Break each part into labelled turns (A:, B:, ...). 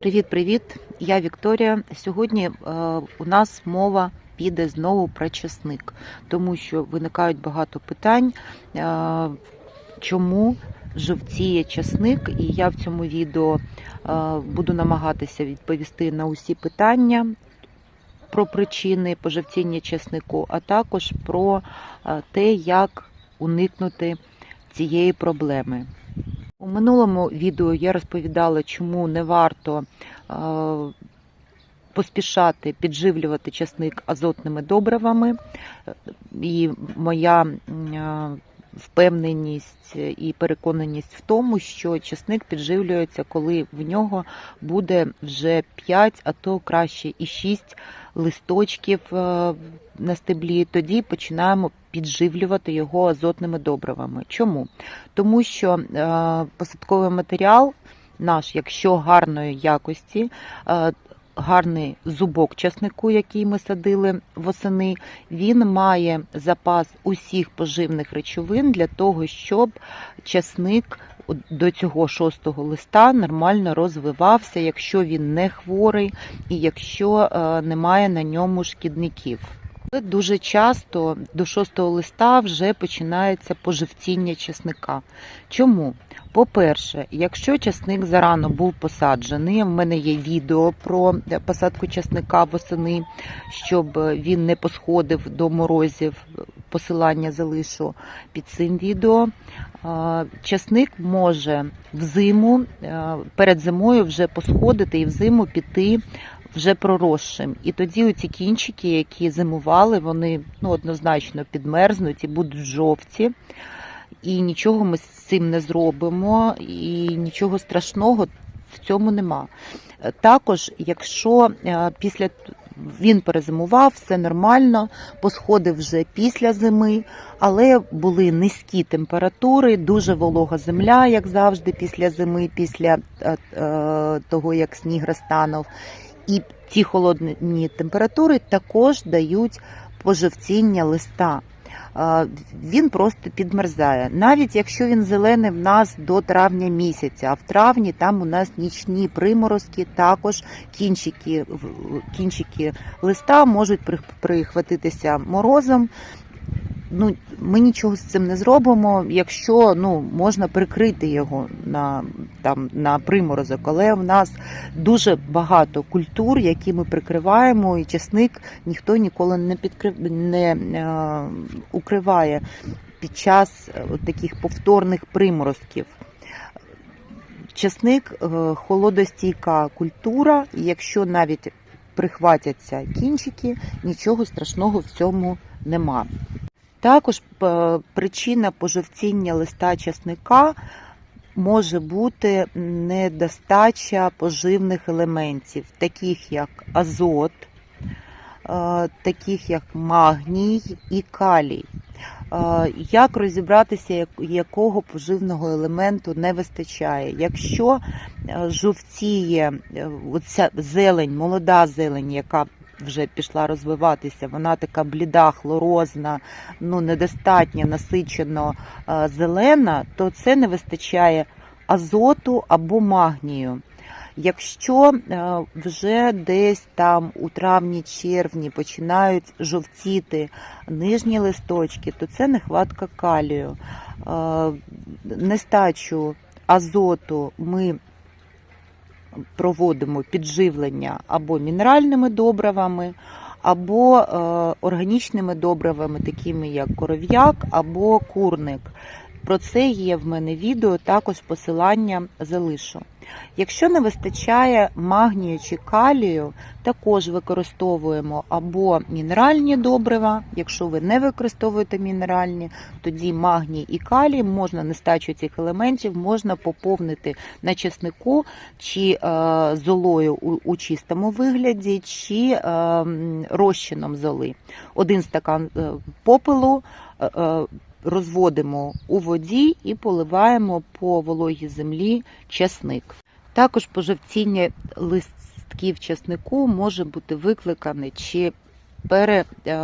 A: Привіт-привіт! Я Вікторія. Сьогодні е, у нас мова піде знову про часник, тому що виникають багато питань, е, чому жовтіє часник, і я в цьому відео е, буду намагатися відповісти на усі питання про причини пожовтіння часнику, а також про те, як уникнути цієї проблеми. У минулому відео я розповідала, чому не варто е, поспішати підживлювати часник азотними добривами. Е, І моя е, впевненість і переконаність в тому, що часник підживлюється, коли в нього буде вже 5, а то краще і 6 листочків е, на стеблі. Тоді починаємо підживлювати його азотними добривами. Чому? Тому що е, посадковий матеріал наш, якщо гарної якості, е, гарний зубок часнику, який ми садили восени, він має запас усіх поживних речовин для того, щоб часник до цього шостого листа нормально розвивався, якщо він не хворий і якщо е, немає на ньому шкідників. Дуже часто до шостого листа вже починається поживтіння часника. Чому? По-перше, якщо часник зарано був посаджений, в мене є відео про посадку часника восени, щоб він не посходив до морозів, посилання залишу під цим відео. Часник може взиму, перед зимою вже посходити і взиму піти вже проросшим. І тоді оці кінчики, які зимували, вони ну, однозначно підмерзнуть і будуть жовті. І нічого ми з цим не зробимо, і нічого страшного в цьому нема. Е, Також, якщо е, після він перезимував, все нормально, посходив вже після зими, але були низькі температури, дуже волога земля, як завжди, після зими, після е, того, як сніг розтанув. І ці холодні температури також дають пожовтіння листа. Він просто підмерзає. Навіть якщо він зелений в нас до травня місяця, а в травні там у нас нічні приморозки, також кінчики, кінчики листа можуть прихватитися морозом. Ну, ми нічого з цим не зробимо, якщо ну, можна прикрити його на, там, на приморозок. Але в нас дуже багато культур, які ми прикриваємо, і часник ніхто ніколи не, підкрив... не е, укриває під час е, таких повторних приморозків. Часник е, холодостійка культура, і якщо навіть прихватяться кінчики, нічого страшного в цьому нема. Також е, причина пожовтіння листа часника може бути недостача поживних елементів, таких як азот, е, таких як магній і калій. Е, Як розібратися, якого поживного елементу не вистачає? Якщо жовтіє оця зелень, молода зелень, яка вже пішла розвиватися, вона така бліда, хлорозна, ну недостатньо насичено е, зелена, то це не вистачає азоту або магнію. Якщо е, вже десь там у травні-червні починають жовтіти нижні листочки, то це нехватка калію. Е, Нестачу азоту ми проводимо підживлення або мінеральними добривами, або е, органічними добривами, такими як коров'як або курник. Про це є в мене відео, також посилання залишу. Якщо не вистачає магнію чи калію, також використовуємо або мінеральні добрива. Якщо ви не використовуєте мінеральні, тоді магній і калій можна нестачу цих елементів можна поповнити на чеснику чи е, золою у, у чистому вигляді, чи е, розчином золи. Один стакан е, попелу. е, е, Розводимо у воді і поливаємо по вологій землі часник. Також пожовтіння листків часнику може бути викликане чи пере, е,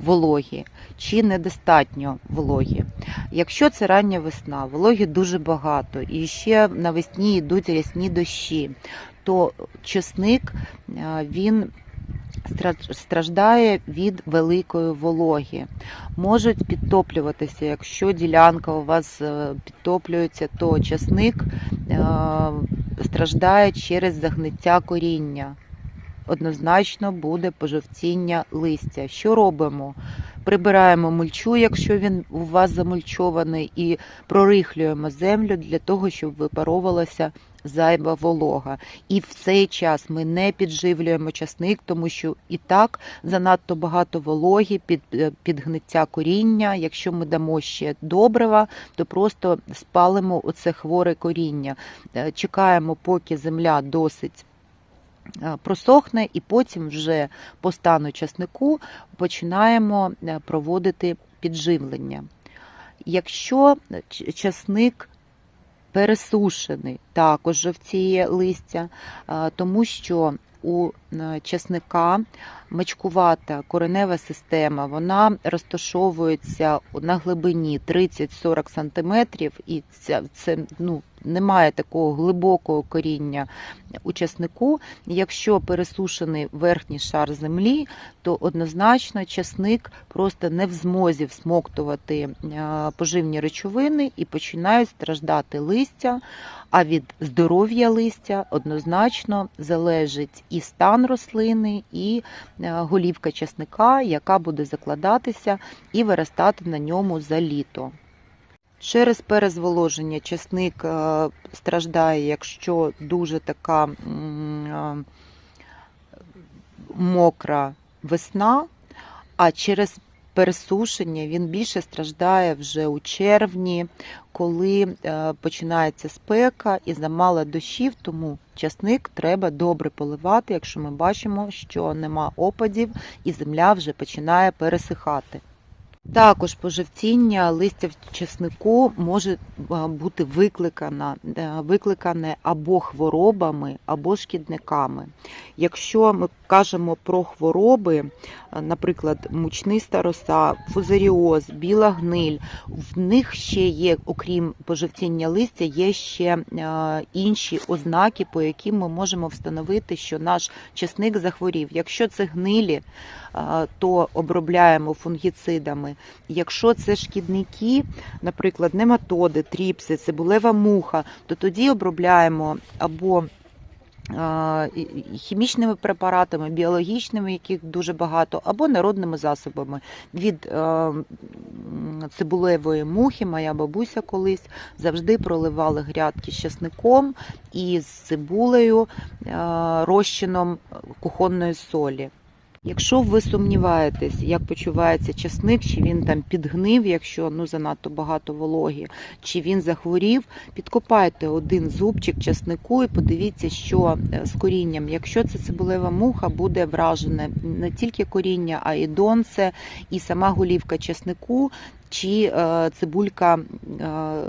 A: вологі чи недостатньо вологі. Якщо це рання весна, вологі дуже багато, і ще навесні йдуть рясні дощі, то чесник е, він страждає від великої вологи. Можуть підтоплюватися, якщо ділянка у вас е, підтоплюється, то часник е, страждає через загниття коріння. Однозначно буде пожовтіння листя. Що робимо? Прибираємо мульчу, якщо він у вас замульчований, і прорихлюємо землю для того, щоб випаровувалася зайва волога. І в цей час ми не підживлюємо часник, тому що і так занадто багато вологи під е, підгниття коріння. Якщо ми дамо ще добрива, то просто спалимо оце хворе коріння. Е, Чекаємо, поки земля досить. е, Просохне, і потім вже по стану часнику починаємо проводити підживлення. Якщо часник пересушений, також жовтіє листя, е, тому що у часника мачкувата коренева система, вона розташовується на глибині 30-40 см, і це, це ну, немає такого глибокого коріння у часнику. Якщо пересушений верхній шар землі, то однозначно часник просто не в змозі всмоктувати е, поживні речовини і починають страждати листя. А від здоров'я листя однозначно залежить і стан рослини, і е, голівка часника, яка буде закладатися і виростати на ньому за літо. Через перезволоження часник е, страждає, якщо дуже така е, мокра весна, а через пересушення він більше страждає вже у червні, коли е, починається спека і замало дощів, тому часник треба добре поливати, якщо ми бачимо, що нема опадів і земля вже починає пересихати. Також пожовтіння листя в чеснику може бути викликане, викликане або хворобами, або шкідниками. Якщо ми кажемо про хвороби, е, наприклад, мучниста роса, фузаріоз, біла гниль, в них ще є, окрім пожовтіння листя, є ще е, інші ознаки, по яким ми можемо встановити, що наш чесник захворів. Якщо це гнилі, то обробляємо фунгіцидами. Якщо це шкідники, наприклад, нематоди, тріпси, цибулева муха, то тоді обробляємо або хімічними препаратами, біологічними, яких дуже багато, або народними засобами. Від е, цибулевої мухи моя бабуся колись завжди проливали грядки з часником і з цибулею, е, розчином кухонної солі. Якщо ви сумніваєтесь, як почувається часник, чи він там підгнив, якщо ну занадто багато вологі, чи він захворів, підкопайте один зубчик часнику і подивіться, що е, з корінням. Якщо це цибулева муха, буде вражене не тільки коріння, а і донце, і сама голівка часнику, чи е, цибулька е,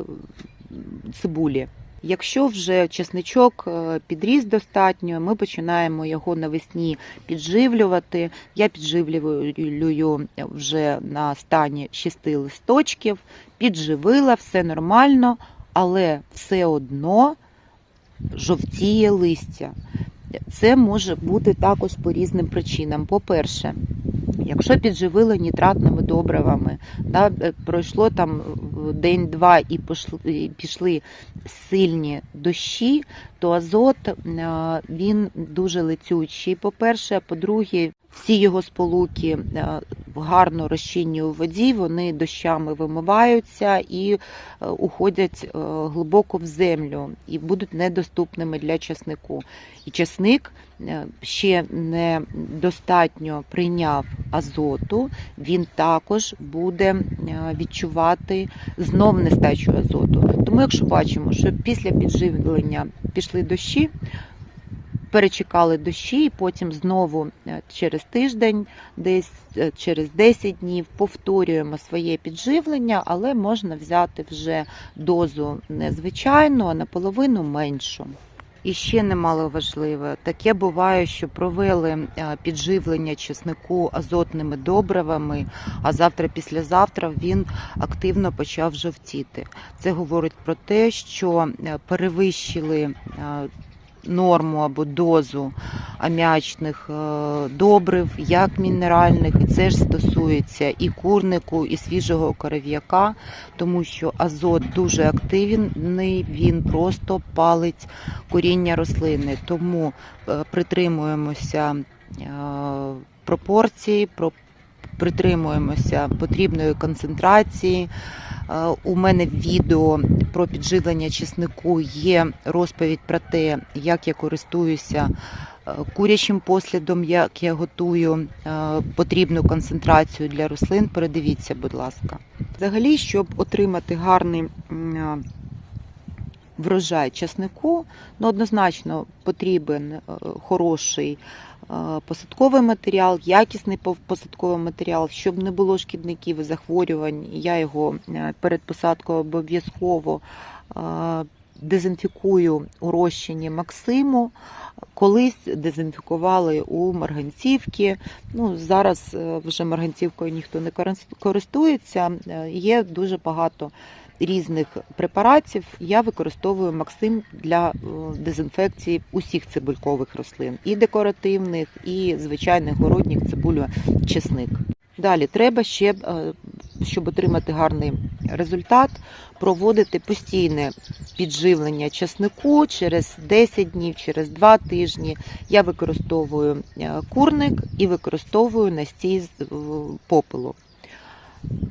A: цибулі. Якщо вже чесничок е, підріс достатньо, ми починаємо його навесні підживлювати. Я підживлюю вже на стані шести листочків, підживила, все нормально, але все одно жовтіє листя. Це може бути також по різним причинам. По-перше, якщо підживили нітратними добривами, да, е, пройшло там день-два і пішли, пішли сильні дощі, то азот е, він дуже летючий. По-перше, по-друге, всі його сполуки е, гарно розчинні у воді, вони дощами вимиваються і е, уходять е, глибоко в землю і будуть недоступними для часнику. І часник ще не достатньо прийняв азоту, він також буде відчувати знов нестачу азоту. Тому, якщо бачимо, що після підживлення пішли дощі, перечекали дощі, і потім знову е, через тиждень, десь е, через 10 днів повторюємо своє підживлення, але можна взяти вже дозу не звичайну, а наполовину меншу. І ще немало важливе, таке буває, що провели е, підживлення чеснику азотними добривами, а завтра, післязавтра він активно почав жовтіти. Це говорить про те, що перевищили норму або дозу аміачних е, добрив, як мінеральних, і це ж стосується і курнику, і свіжого коров'яка, тому що азот дуже активний, він просто палить коріння рослини. Тому е, притримуємося е, пропорцій, притримуємося потрібної концентрації. Е, У мене в відео про підживлення чеснику є розповідь про те, як я користуюся е, курячим послідом, як я готую е, потрібну концентрацію для рослин. Передивіться, будь ласка. Взагалі, щоб отримати гарний врожай чеснику, ну однозначно потрібен е, хороший е, посадковий матеріал, якісний посадковий матеріал, щоб не було шкідників і захворювань. Я його е, перед посадкою обов'язково дезінфікую у розчині Максиму. Колись дезінфікували у марганцівки. Ну, зараз вже марганцівкою ніхто не користується. Є дуже багато різних препаратів. Я використовую Максим для е, дезінфекції усіх цибулькових рослин, і декоративних, і звичайних городніх цибулю, чесник. Далі треба ще, е, щоб отримати гарний результат, проводити постійне підживлення чеснику через 10 днів, через 2 тижні. Я використовую е, курник і використовую настій з попелу.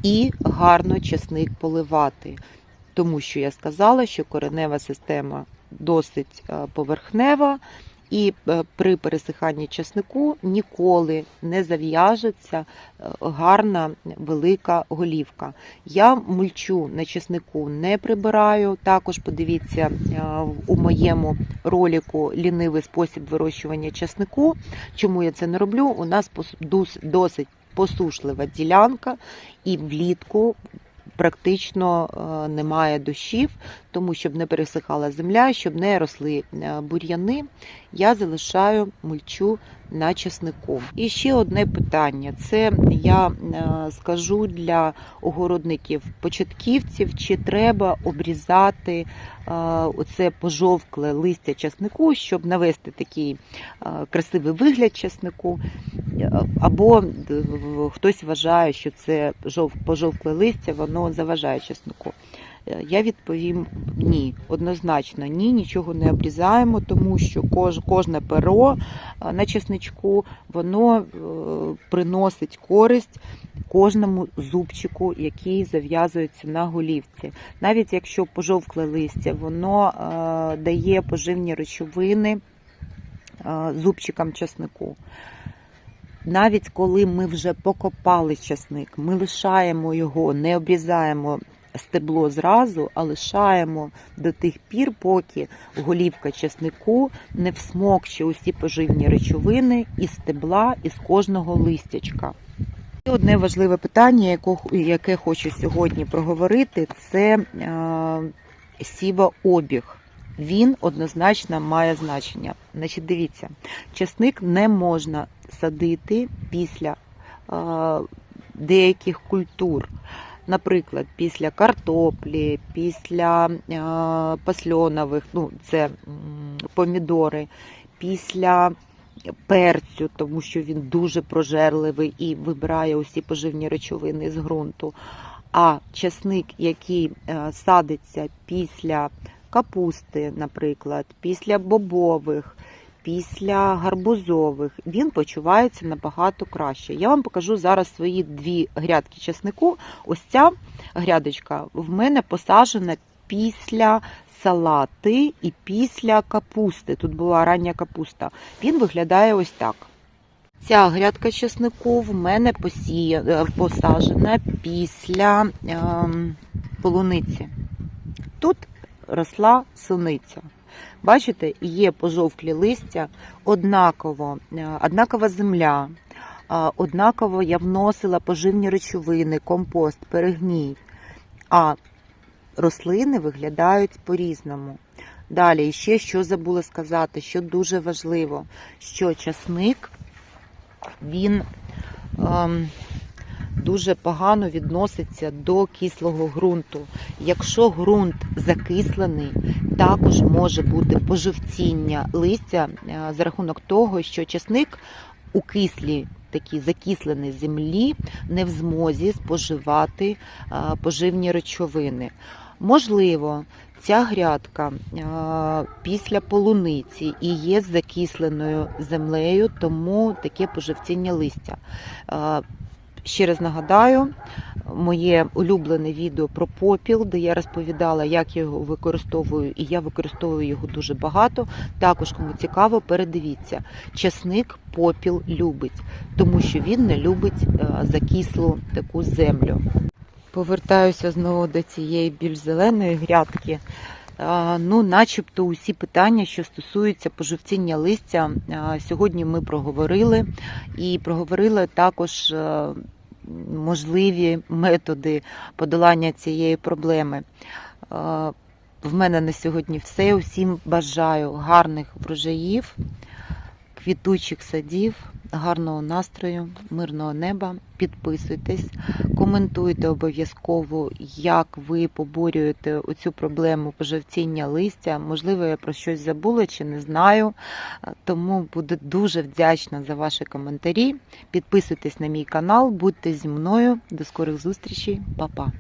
A: І гарно чесник поливати, тому що я сказала, що коренева система досить е, поверхнева, і е, при пересиханні чеснику ніколи не зав'яжеться е, гарна велика голівка. Я мульчу на чеснику не прибираю. Також подивіться у моєму ролику лінивий спосіб вирощування чеснику. Чому я це не роблю? У нас досить посушлива ділянка, і влітку практично е, немає дощів, тому щоб не пересихала земля, щоб не росли е, бур'яни, я залишаю мульчу на чеснику. І ще одне питання: це я е, скажу для огородників початківців, чи треба обрізати е, оце пожовкле листя чеснику, щоб навести такий красивий вигляд чеснику. Або хтось вважає, що це жов- пожовкле листя, воно заважає чеснику. Е, Я відповім ні, однозначно ні, нічого не обрізаємо, тому що кож, кожне перо е, на чесничку воно е, приносить користь кожному зубчику, який зав'язується на голівці. Навіть якщо пожовкле листя, воно дає поживні речовини зубчикам чеснику. Навіть коли ми вже покопали часник, ми лишаємо його, не обрізаємо стебло зразу, а лишаємо до тих пір, поки голівка часнику не всмокче усі поживні речовини із стебла, із кожного листячка. І одне важливе питання, яке хочу сьогодні проговорити, це е, сівообіг. Він однозначно має значення. Значить, дивіться, часник не можна садити після е, деяких культур. Наприклад, після картоплі, після е, пасльонових, ну це помідори, після перцю, тому що він дуже прожерливий і вибирає усі поживні речовини з ґрунту. А часник, який е, садиться після капусти, наприклад, після бобових, після гарбузових, він почувається набагато краще. Я вам покажу зараз свої дві грядки часнику. Ось ця грядочка в мене посаджена після салати і після капусти. Тут була рання капуста. Він виглядає ось так. Ця грядка чеснику в мене посія, е, посаджена після ем, полуниці. Тут росла суниця. Бачите, є пожовклі листя, однаково, е, однакова земля, однаково я вносила поживні речовини, компост, перегній. А рослини виглядають по-різному. Далі, ще що забула сказати, що дуже важливо, що часник він ем, дуже погано відноситься до кислого ґрунту. Якщо ґрунт закислений, також може бути пожовтіння листя е, за рахунок того, що часник у кислій такій закисленій землі не в змозі споживати е, поживні речовини. Можливо, ця грядка е, після полуниці і є закисленою землею, тому таке пожовтіння листя. Ще раз нагадаю, моє улюблене відео про попіл, де я розповідала, як я його використовую, і я використовую його дуже багато. Також, кому цікаво, передивіться. Часник попіл любить, тому що він не любить е, закислу таку землю. Повертаюся знову до цієї більш зеленої грядки. Ну, начебто, усі питання, що стосуються пожовтіння листя, сьогодні ми проговорили і проговорили також е, можливі методи подолання цієї проблеми. Е, В мене на сьогодні все. Усім бажаю гарних врожаїв, квітучих садів, гарного настрою, мирного неба. Підписуйтесь, коментуйте обов'язково, як ви поборюєте оцю проблему пожовтіння листя. Можливо, я про щось забула чи не знаю. Тому буду дуже вдячна за ваші коментарі. Підписуйтесь на мій канал, будьте зі мною. До скорих зустрічей, Па-па!